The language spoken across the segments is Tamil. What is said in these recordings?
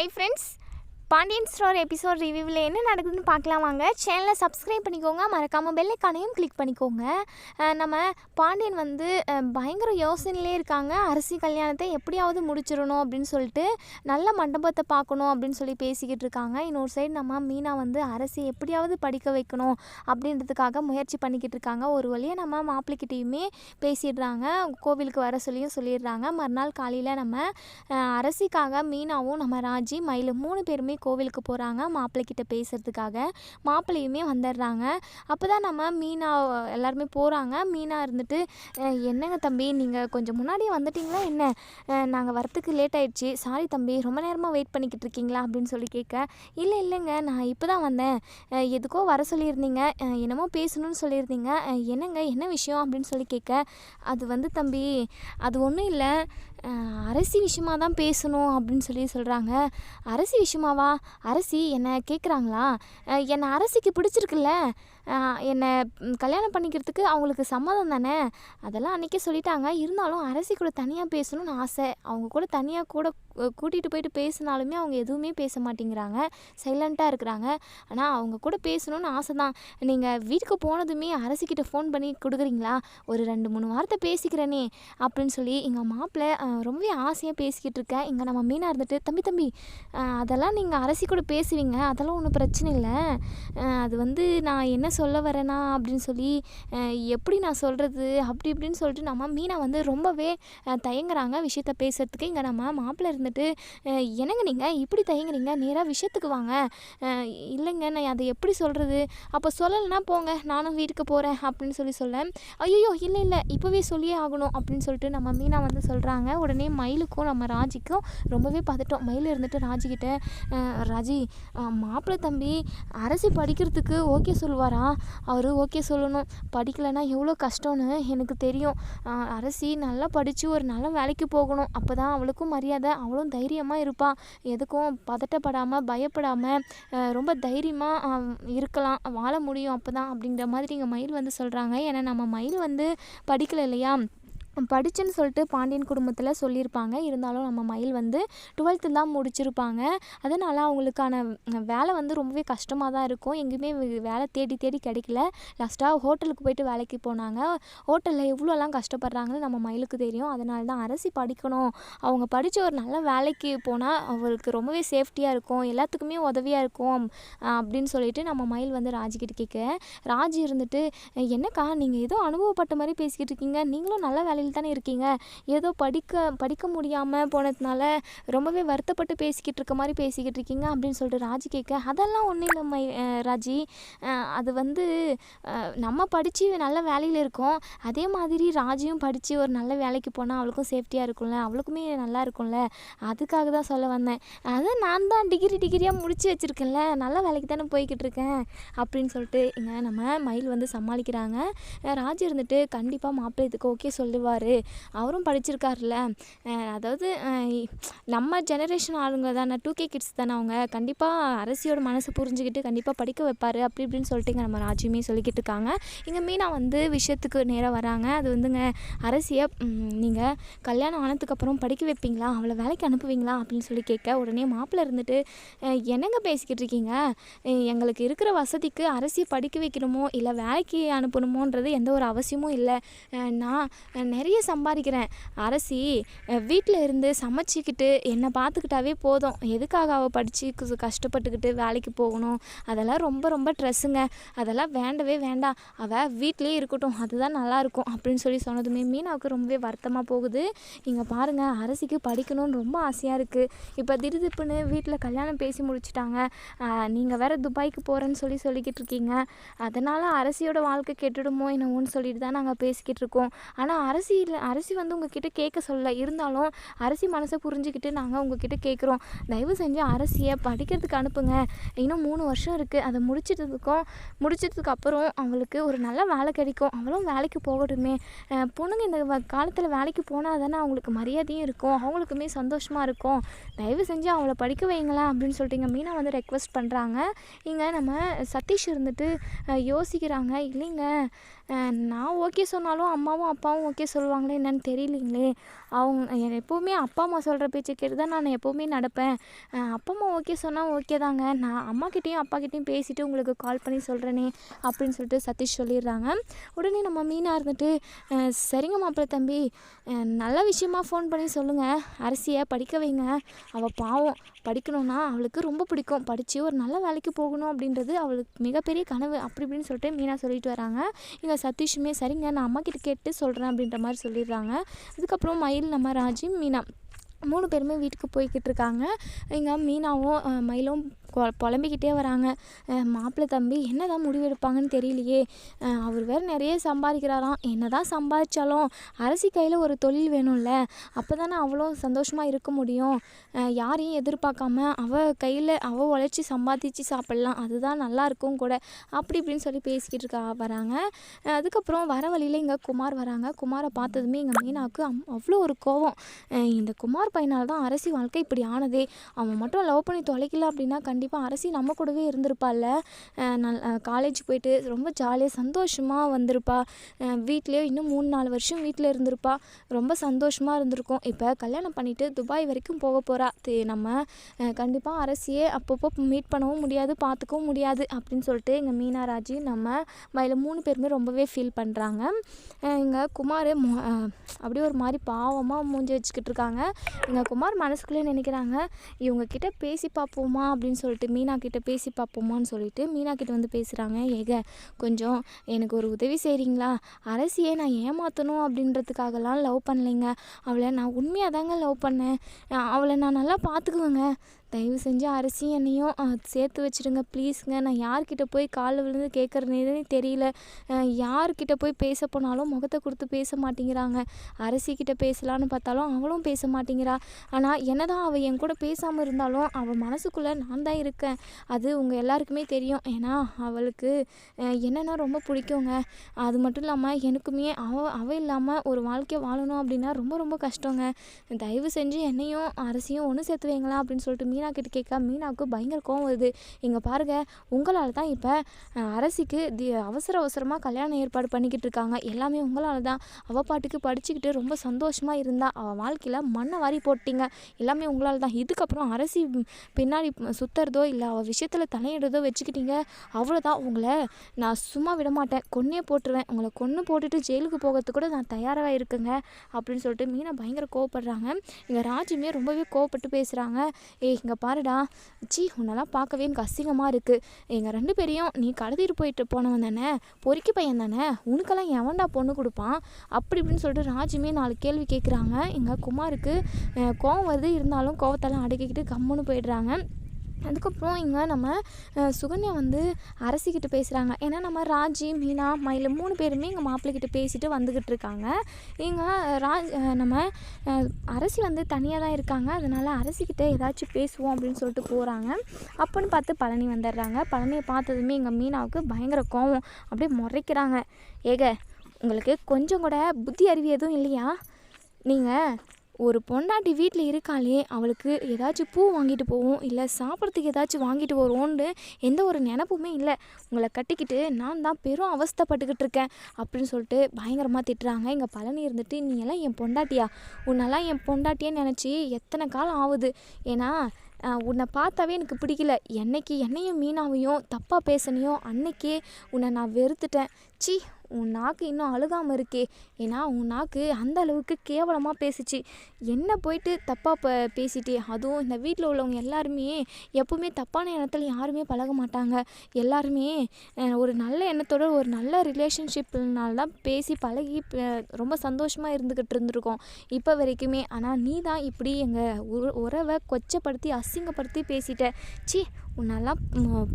Hi friends Pandian store episode ரிவ்யூவில் என்ன நடக்குதுன்னு பார்க்கலாம் வாங்க. சேனலை சப்ஸ்கிரைப் பண்ணிக்கோங்க. மறக்காமல் பெல்லைக்கானையும் கிளிக் பண்ணிக்கோங்க. நம்ம பாண்டியன் வந்து பயங்கர யோசனையிலே இருக்காங்க. அரசி கல்யாணத்தை எப்படியாவது முடிச்சிடணும் அப்படின்னு சொல்லிட்டு நல்ல மண்டபத்தை பார்க்கணும் அப்படின்னு சொல்லி பேசிக்கிட்டு இருக்காங்க. இன்னொரு சைடு நம்ம மீனா வந்து அரசி எப்படியாவது படிக்க வைக்கணும் அப்படின்றதுக்காக முயற்சி பண்ணிக்கிட்டு இருக்காங்க. ஒரு வழியாக நம்ம மாப்பிள்ளைக்கிட்டேயுமே பேசிடுறாங்க. கோவிலுக்கு வர சொல்லியும் சொல்லிடுறாங்க. மறுநாள் காலையில் நம்ம அரசிக்காக மீனாவும் நம்ம ராஜி மயில் மூணு பேருமே கோவிலுக்கு போகிறாங்க மாப்பிள்ளைக்கிட்ட பேசுகிறதுக்காக மாப்பிள்ளையுமே வந்துடுறாங்க. அப்போ தான் நம்ம மீனா எல்லாருமே போகிறாங்க மீனா இருந்துட்டு என்னங்க தம்பி நீங்கள் கொஞ்சம் முன்னாடியே வந்துட்டிங்களா? என்ன? நாங்கள் வரத்துக்கு லேட் ஆயிடுச்சு. சாரி தம்பி ரொம்ப நேரமாக வெயிட் பண்ணிக்கிட்டு இருக்கீங்களா? அப்படின்னு சொல்லி கேட்க இல்லை இல்லைங்க நான் இப்போ தான் வந்தேன் எதுக்கோ வர சொல்லியிருந்தீங்க. என்னமோ பேசணும்னு சொல்லியிருந்தீங்க. என்னங்க என்ன விஷயம்? அப்படின்னு சொல்லி கேட்க அது வந்து தம்பி அது ஒன்றும் இல்லை. அரசி விஷயமா தான் பேசணும் அப்படின்னு சொல்லி சொல்கிறாங்க அரசி விஷயமாவா? அரசி என்னை கேட்குறாங்களா என்னை அரசிக்கு பிடிச்சிருக்குல்ல? என்னை கல்யாணம் பண்ணிக்கிறதுக்கு அவங்களுக்கு சம்மதம் தானே? அதெல்லாம் அன்றைக்கே சொல்லிட்டாங்க. இருந்தாலும் அரசி கூட தனியாக பேசணும்னு ஆசை. அவங்க கூட தனியாக கூட கூட்டிகிட்டு போயிட்டு பேசினாலுமே அவங்க எதுவுமே பேச மாட்டேங்கிறாங்க. சைலண்ட்டாக இருக்கிறாங்க. ஆனால் அவங்க கூட பேசணும்னு ஆசை தான் நீங்கள் வீட்டுக்கு போனதுமே அரசிக்கிட்ட ஃபோன் பண்ணி கொடுக்குறீங்களா? ஒரு ரெண்டு மூணு வாரத்தை பேசிக்கிறேனே அப்படின்னு சொல்லி எங்கள் மாப்பிள்ளை ரொம்பவே ஆசையாக பேசிக்கிட்டு இருக்கேன் இங்கே நம்ம மீனாக இருந்துட்டு தம்பி தம்பி அதெல்லாம் நீங்கள் அரசி கூட பேசுவீங்க. அதெல்லாம் ஒன்றும் பிரச்சனை இல்லை. அது வந்து நான் என்ன சொல்ல வரேனா அப்படின்னு சொல்லி எப்படி நான் சொல்கிறது அப்படி இப்படின்னு சொல்லிட்டு நம்ம மீனா வந்து ரொம்பவே தயங்குறாங்க விஷயத்த பேசுகிறதுக்கு இங்கே நம்ம மாப்பிள்ளை இருந்துட்டு என்னங்க நீங்கள் இப்படி தயங்குறீங்க? நேராக விஷயத்துக்கு வாங்க. இல்லைங்க நான் அதை எப்படி சொல்கிறது அப்போ சொல்லலைன்னா போங்க நானும் வீட்டுக்கு போகிறேன் அப்படின்னு சொல்லி சொல்ல. ஐயோ இல்லை இல்லை இப்போவே சொல்லியே ஆகணும் அப்படின்னு சொல்லிட்டு நம்ம மீனா வந்து சொல்கிறாங்க உடனே மயிலுக்கும் நம்ம ராஜிக்கும் ரொம்பவே பதட்டோம். மயில் இருந்துட்டு ராஜிக்கிட்ட ராஜி மாப்பிள்ளை தம்பி அரசு படிக்கிறதுக்கு ஓகே சொல்லுவாரா? அவர் ஓகே சொல்லணும். படிக்கலைன்னா எவ்வளோ கஷ்டம்னு எனக்கு தெரியும். அரசி நல்லா படித்து ஒரு நல்ல வேலைக்கு போகணும். அப்போ தான் அவளுக்கும் மரியாதை. அவளும் தைரியமாக இருப்பாள் எதுக்கும் பதட்டப்படாமல் பயப்படாமல் ரொம்ப தைரியமாக இருக்கலாம். வாழ முடியும் அப்போ தான் அப்படிங்கிற மாதிரி இங்கே மயில் வந்து சொல்கிறாங்க ஏன்னா நம்ம மயில் வந்து படிக்கலை இல்லையா? படிச்சுன்னு சொல்லிட்டு பாண்டியன் குடும்பத்தில் சொல்லியிருப்பாங்க. இருந்தாலும் நம்ம மயில் வந்து டுவெல்த்து தான் முடிச்சிருப்பாங்க. அதனால் அவங்களுக்கான வேலை வந்து ரொம்பவே கஷ்டமாக தான் இருக்கும். எங்கேயுமே வேலை தேடி தேடி கிடைக்கல. லாஸ்ட்டாக ஹோட்டலுக்கு போயிட்டு வேலைக்கு போனாங்க. ஹோட்டலில் எவ்வளோலாம் கஷ்டப்படுறாங்கன்னு நம்ம மயிலுக்கு தெரியும். அதனால தான் அரசி படிக்கணும். அவங்க படித்து ஒரு நல்ல வேலைக்கு போனால் அவளுக்கு ரொம்பவே சேஃப்டியாக இருக்கும். எல்லாத்துக்குமே உதவியாக இருக்கும். அப்படின்னு சொல்லிட்டு நம்ம மயில் வந்து ராஜிக்கிட்ட கேட்க ராஜி இருந்துட்டு என்னக்கா நீங்கள் ஏதோ அனுபவப்பட்ட மாதிரி பேசிக்கிட்டு இருக்கீங்க. நீங்களும் நல்ல வேலையில் தானே இருக்கீங்க? ஏதோ படிக்க படிக்க முடியாமல் போனதுனால ரொம்பவே வருத்தப்பட்டு பேசிக்கிட்டு இருக்க மாதிரி பேசிக்கிட்டு இருக்கீங்க அப்படின்னு சொல்லிட்டு ராஜி கேட்க அதெல்லாம் ஒன்றும் இல்லை மை ராஜி. அது வந்து நம்ம படித்து நல்ல வேலையில் இருக்கோம். அதே மாதிரி ராஜியும் படித்து ஒரு நல்ல வேலைக்கு போனால் அவளுக்கும் சேஃப்டியாக இருக்கும்ல. அவளுக்குமே நல்லா இருக்கும்ல. அதுக்காக தான் சொல்ல வந்தேன். அதான் நான் தான் டிகிரி டிகிரியாக முடிச்சு வச்சுருக்கேன்ல. நல்ல வேலைக்கு தானே போய்கிட்டு இருக்கேன். அப்படின்னு சொல்லிட்டு இங்கே நம்ம மயில் வந்து சமாளிக்கிறாங்க. ராஜி இருந்துட்டு கண்டிப்பாக மாப்பிள்ளை இதுக்கு ஓகே சொல்லுவார். அவரும் படிச்சிருக்காருல்ல. அதாவது நம்ம ஜெனரேஷன் ஆளுங்க தானே டூ கே கிட்ஸ் தானே அவங்க. கண்டிப்பாக அரசியோட மனசை புரிஞ்சுக்கிட்டு கண்டிப்பாக படிக்க வைப்பார். அப்படி இப்படின்னு சொல்லிட்டு இங்கே நம்ம ராஜுமே சொல்லிக்கிட்டு இருக்காங்க. இங்கே மீனா வந்து விஷயத்துக்கு நேராக வராங்க. அது வந்துங்க அரசியை நீங்கள் கல்யாணம் ஆனதுக்கப்புறம் படிக்க வைப்பீங்களா? அவளை வேலைக்கு அனுப்புவீங்களா? அப்படின்னு சொல்லி கேட்க உடனே மாப்பிள்ளை இருந்துட்டு என்னங்க பேசிக்கிட்டு இருக்கீங்க? எங்களுக்கு இருக்கிற வசதிக்கு அரசியை படிக்க வைக்கணுமோ? இல்லை வேலைக்கு அனுப்பணுமோன்றது எந்த ஒரு அவசியமும் இல்லை. நான் நிறைய சம்பாதிக்கிறேன். அரசி வீட்டில் இருந்து சமைச்சிக்கிட்டு என்னை பார்த்துக்கிட்டாவே போதும். எதுக்காக அவள் படித்து கஷ்டப்பட்டுக்கிட்டு வேலைக்கு போகணும்? அதெல்லாம் ரொம்ப ரொம்ப ட்ரெஸ்ஸுங்க அதெல்லாம் வேண்டவே வேண்டாம். அவள் வீட்லேயே இருக்கட்டும். அதுதான் நல்லாயிருக்கும் அப்படின்னு சொல்லி சொன்னதுமே மீனாவுக்கு ரொம்பவே வருத்தமாக போகுது. இங்கே பாருங்கள் அரசிக்கு படிக்கணும்னு ரொம்ப ஆசையாக இருக்குது இப்போ திடுதிப்புன்னு வீட்டில் கல்யாணம் பேசி முடிச்சுட்டாங்க. நீங்கள் வேறு துபாய்க்கு போகிறேன்னு சொல்லி சொல்லிக்கிட்டு இருக்கீங்க. அதனால் அரசியோட வாழ்க்கை கெட்டுடுமோ என்னவோன்னு சொல்லிட்டு தான் நாங்கள் பேசிக்கிட்டு இருக்கோம். ஆனால் அரசி இல்லை அரசி வந்து உங்ககிட்ட கேட்க சொல்லலை. இருந்தாலும் அரசி மனசை புரிஞ்சுக்கிட்டு நாங்கள் உங்ககிட்ட கேட்குறோம். தயவு செஞ்சு அரசியை படிக்கிறதுக்கு அனுப்புங்க. இன்னும் மூணு வருஷம் இருக்குது அதை முடிச்சிட்டதுக்கும் முடிச்சதுக்கு அப்புறம் அவங்களுக்கு ஒரு நல்ல வேலை கிடைக்கும். அவளும் வேலைக்கு போகட்டுமே. பொண்ணுங்க இந்த காலத்தில் வேலைக்கு போனால் தானே அவங்களுக்கு மரியாதையும் இருக்கும். அவங்களுக்குமே சந்தோஷமாக இருக்கும். தயவு செஞ்சு அவளை படிக்க வைங்களேன் அப்படின்னு சொல்லிட்டு இங்கே மீனா வந்து ரெக்வஸ்ட் பண்ணுறாங்க இங்கே நம்ம சதீஷ் இருந்துட்டு யோசிக்கிறாங்க. இல்லைங்க. நான் ஓகே சொன்னாலும் அம்மாவும் அப்பாவும் ஓகே சொல்லுவாங்களே என்னன்னு தெரியலிங்களே. அவங்க எப்போவுமே அப்பா அம்மா சொல்கிற பேச்சை கேட்டு தான் நான் எப்போவுமே நடப்பேன். அப்பா அம்மா ஓகே சொன்னால் ஓகே தாங்க. நான் அம்மாக்கிட்டேயும் அப்பாக்கிட்டேயும் பேசிவிட்டு உங்களுக்கு கால் பண்ணி சொல்கிறேனே அப்படின்னு சொல்லிட்டு சதீஷ் சொல்லிடுறாங்க. உடனே நம்ம மீனாக இருந்துட்டு சரிங்க மாப்பிள்ள தம்பி. நல்ல விஷயமா ஃபோன் பண்ணி சொல்லுங்கள் அரசியை படிக்க வைங்க. அவள் பாவம் படிக்கணும்னா அவளுக்கு ரொம்ப பிடிக்கும். படித்து ஒரு நல்ல வேலைக்கு போகணும் அப்படின்றது அவளுக்கு மிகப்பெரிய கனவு. அப்படி இப்படின்னு சொல்லிட்டு மீனா சொல்லிட்டு வராங்க. இங்கே சதீஷுமே சரிங்க நான் அம்மா கிட்ட கேட்டு சொல்கிறேன் அப்படின்ற மாதிரி சொல்லிடுறாங்க. அதுக்கப்புறம் மயில் நம்ம ராஜி மீனா. மூணு பேருமே வீட்டுக்கு போய்கிட்டு இருக்காங்க. இங்கே மீனாவும் மயிலும் கொ- புலம்பிக்கிட்டே வராங்க. மாப்பிள்ளை தம்பி என்ன தான் முடிவெடுப்பாங்கன்னு தெரியலையே. அவர் வேறு நிறைய சம்பாதிக்கிறாராம். என்ன தான் சம்பாதிச்சாலும் அரசி கையில் ஒரு தொழில் வேணும்ல. அப்போ தானே அவ்வளோ சந்தோஷமாக இருக்க முடியும். யாரையும் எதிர்பார்க்காம அவள் கையில் அவள் உழைச்சி சம்பாதிச்சு சாப்பிட்லாம். அதுதான் நல்லா இருக்கும் கூட. அப்படி இப்படின்னு சொல்லி பேசிக்கிட்டு இருக்கா வராங்க. அதுக்கப்புறம் வர வழியில் இங்கே குமார் வராங்க. குமாரை பார்த்ததுமே எங்கள் மீனாவுக்கு அம் அவ்வளோ ஒரு கோவம். இந்த குமார் பையனால் தான் அரசி வாழ்க்கை இப்படி ஆனதே. அவன் மட்டும் லவ் பண்ணி தொலைக்கல அப்படின்னா கண்டிப்பாக கண்டிப்பாக அரசி நம்ம கூடவே இருந்திருப்பாள்ல. நல் காலேஜ் போயிட்டு ரொம்ப ஜாலியாக சந்தோஷமாக வந்திருப்பா. வீட்லேயே இன்னும் மூணு நாலு வருஷம் வீட்டில் இருந்திருப்பா. ரொம்ப சந்தோஷமாக இருந்திருக்கும். இப்போ கல்யாணம் பண்ணிவிட்டு துபாய் வரைக்கும் போக போகிறா நம்ம கண்டிப்பாக அரசியே அப்பப்போ மீட் பண்ணவும் முடியாது பார்த்துக்கவும் முடியாது அப்படின்னு சொல்லிட்டு எங்கள் மீனா ராஜி நம்ம மயில மூணு பேருமே ரொம்பவே ஃபீல் பண்ணுறாங்க இங்கே குமார் மொ- அப்படியே ஒரு மாதிரி பாவமாக மூஞ்சி வச்சுக்கிட்டு இருக்காங்க. எங்கள் குமார் மனசுக்குள்ளே நினைக்கிறாங்க இவங்க கிட்ட பேசி பார்ப்போமா அப்படின்னு சொல்லி சொல்லிட்டு மீனா கிட்டே பேசி பார்ப்போமான்னு சொல்லிட்டு மீனா கிட்ட வந்து பேசுகிறாங்க ஏக கொஞ்சம் எனக்கு ஒரு உதவி செய்கிறீங்களா அரசியை நான் ஏமாற்றணும் அப்படின்றதுக்காகலாம் லவ் பண்ணலைங்க. அவளை நான் உண்மையாக தாங்க லவ் பண்ணேன். அவளை நான் நல்லா பார்த்துக்குவேங்க. தயவு செஞ்சு அரிசி என்னையும் சேர்த்து வச்சிடுங்க ப்ளீஸுங்க. நான் யார்கிட்ட போய் காலில் விழுந்து கேட்குறதுனே தெரியல. யார்கிட்ட போய் பேச போனாலும் முகத்தை கொடுத்து பேச மாட்டேங்கிறாங்க. அரசி பேசலான்னு பார்த்தாலும் அவளும் பேச மாட்டேங்கிறா. ஆனால் என்னதான் அவள் என் கூட பேசாமல் இருந்தாலும் அவள் மனசுக்குள்ளே நான் தான் இருக்கேன். அது உங்கள் எல்லாருக்குமே தெரியும். ஏன்னா அவளுக்கு என்னன்னா ரொம்ப பிடிக்குங்க. அது மட்டும் இல்லாமல் எனக்குமே அவ அவ இல்லாமல் ஒரு வாழ்க்கையை வாழணும் அப்படின்னா ரொம்ப ரொம்ப கஷ்டங்க. தயவு செஞ்சு என்னையும் அரசியும் ஒன்று சேர்த்து வைங்களா அப்படின்னு சொல்லிட்டு மீனா கிட்ட கேட்க மீனாவுக்கு பயங்கர கோவம் வருது. இங்கே பாருங்க உங்களால் தான் இப்போ அரசிக்கு தி அவசர அவசரமாக கல்யாணம் ஏற்பாடு பண்ணிக்கிட்டு இருக்காங்க. எல்லாமே உங்களால் தான். அவள் பாட்டுக்கு படிச்சுக்கிட்டு ரொம்ப சந்தோஷமாக இருந்தா அவள் வாழ்க்கையில் மண்ணை வாரி போட்டிங்க எல்லாமே உங்களால் தான். இதுக்கப்புறம் அரசி பின்னாடி சுற்றுறதோ இல்லை அவள் விஷயத்தில் தலையிடுறதோ வச்சுக்கிட்டீங்க அவ்வளோதான் உங்களை நான் சும்மா விட மாட்டேன் கொன்னே போட்டுருவேன். உங்களை கொன்று போட்டுட்டு ஜெயிலுக்கு போகிறதுக்கு கூட நான் தயாராக இருக்குங்க அப்படின்னு சொல்லிட்டு மீனா பயங்கர கோவப்படுறாங்க. இங்கே ராஜுமே ரொம்பவே கோவப்பட்டு பேசுகிறாங்க ஏய் இங்கே பாருடா. ச்சீ உன்னெல்லாம் பார்க்கவே எனக்கு அசிங்கமாக இருக்குது எங்கள் ரெண்டு பேரையும் நீ கடத்திட்டு போயிட்டு போனவன் தானே? பொறுக்கி பையன் தானே? உனக்கெல்லாம் எவன்டா பொண்ணு கொடுப்பான்? அப்படி இப்படின்னு சொல்லிட்டு ராஜுமே நாலு கேள்வி கேட்குறாங்க எங்கள் குமாருக்கு கோவம் வருது. இருந்தாலும் கோவத்தெல்லாம் அடக்கிக்கிட்டு கம்முன்னு போயிடுறாங்க. அதுக்கப்புறம் இங்கே நம்ம சுகன்யா வந்து அரசிக்கிட்ட பேசுகிறாங்க ஏன்னா நம்ம ராஜி மீனா மயில் மூணு பேருமே எங்கள் மாப்பிள்ளைக்கிட்ட பேசிட்டு வந்துக்கிட்டு இருக்காங்க. இங்கே ராஜ் நம்ம அரசி வந்து தனியாக தான் இருக்காங்க. அதனால் அரசிக்கிட்ட ஏதாச்சும் பேசுவோம் அப்படின்னு சொல்லிட்டு போகிறாங்க அப்போன்னு பார்த்து பழனி வந்துடுறாங்க. பழனியை பார்த்ததுமே எங்கள் மீனாவுக்கு பயங்கர கோவம். அப்படியே முறைக்கிறாங்க. ஏக உங்களுக்கு கொஞ்சம் கூட புத்தி அறிவு எதுவும் இல்லையா? நீங்கள் ஒரு பொண்டாட்டி வீட்டில் இருக்காளே அவளுக்கு ஏதாச்சும் பூ வாங்கிட்டு போவோம் இல்லை சாப்பிட்றதுக்கு ஏதாச்சும் வாங்கிட்டு வருவோன்னு எந்த ஒரு நினப்புமே இல்லை. உங்களை கட்டிக்கிட்டு நான் தான் பெரும் அவஸ்தைப்பட்டுக்கிட்டு இருக்கேன் அப்படின்னு சொல்லிட்டு பயங்கரமாக திட்டுறாங்க. எங்கள் பழனி இருந்துட்டு நீ எல்லாம் என் பொண்டாட்டியா? உன்னெல்லாம் என் பொண்டாட்டியே நினச்சி எத்தனை காலம் ஆகுது ஏன்னா உன்னை பார்த்தாவே எனக்கு பிடிக்கல. என்னைக்கு என்னையும் மீனாவையும் தப்பாக பேசினியோ அன்னைக்கே உன்னை நான் வெறுத்துட்டேன். சி உன் நாக்கு இன்னும் அழுகாமல் இருக்கே. ஏன்னா உன் நாக்கு அந்த அளவுக்கு கேவலமாக பேசுச்சு. என்ன போயிட்டு தப்பாக ப பேசிட்டே? அதுவும் இந்த வீட்டில் உள்ளவங்க எல்லாருமே எப்பவுமே தப்பான எண்ணத்தில் யாருமே பழக மாட்டாங்க. எல்லாருமே ஒரு நல்ல எண்ணத்தோட ஒரு நல்ல ரிலேஷன்ஷிப்னால தான் பேசி பழகி ரொம்ப சந்தோஷமாக இருந்துக்கிட்டு இருந்திருக்கோம். இப்போ வரைக்குமே. ஆனால் நீ தான் இப்படி எங்கள் உறவை கொச்சப்படுத்தி அசிங்கப்படுத்தி பேசிட்ட. சி உன்னெல்லாம்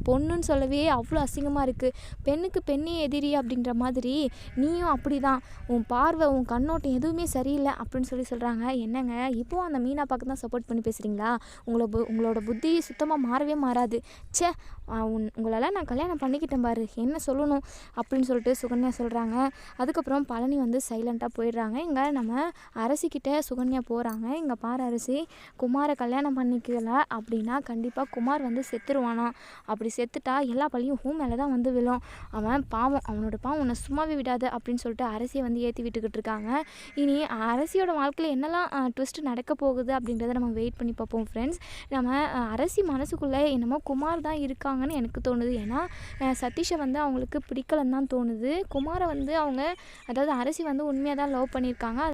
பொண்ணுன்னு சொல்லவே அவ்வளோ அசிங்கமாக இருக்குது பெண்ணுக்கு பெண்ணே எதிரி அப்படின்ற மாதிரி நீயும் அப்படி தான் உன் பார்வை உன் கண்ணோட்டம் எதுவுமே சரியில்லை அப்படின்னு சொல்லி சொல்கிறாங்க என்னங்க? இப்போ அந்த மீனா பார்க்க தான் சப்போர்ட் பண்ணி பேசுகிறீங்களா உங்களை பு உங்களோட புத்தி சுத்தமாக மாறவே மாறாது. ச்சே உன் உங்களால் நான் கல்யாணம் பண்ணிக்கிட்டேன் பாரு என்ன சொல்லணும் அப்படின்னு சொல்லிட்டு சுகன்யா சொல்கிறாங்க அதுக்கப்புறம் பழனி வந்து சைலண்ட்டாக போயிடுறாங்க. இங்கே நம்ம அரசிக்கிட்ட சுகன்யா போகிறாங்க இங்கே பாரு அரசி குமாரை கல்யாணம் பண்ணிக்கல அப்படின்னா கண்டிப்பாக குமார் வந்து செத் செத்துருவானா? அப்படி செத்துட்டா எல்லா பழியும் ஹூ மேலே தான் வந்து விழும். அவன் பாவம் அவனோட பாவம் உன்னை சும்மாவே விடாது அப்படின்னு சொல்லிட்டு அரசியை வந்து ஏற்றி விட்டுக்கிட்டு இருக்காங்க. இனி அரசியோட வாழ்க்கையில் என்னெல்லாம் ட்விஸ்ட் நடக்க போகுது அப்படின்றத நம்ம வெயிட் பண்ணி பார்ப்போம் ஃப்ரெண்ட்ஸ் நம்ம அரசி மனசுக்குள்ளே என்னமோ குமார் தான் இருக்காங்கன்னு எனக்கு தோணுது. ஏன்னா சதீஷை வந்து அவங்களுக்கு பிடிக்கலன்னு தான் தோணுது. குமாரை வந்து அவங்க அதாவது அரசி வந்து உண்மையாக தான் லவ் பண்ணியிருக்காங்க.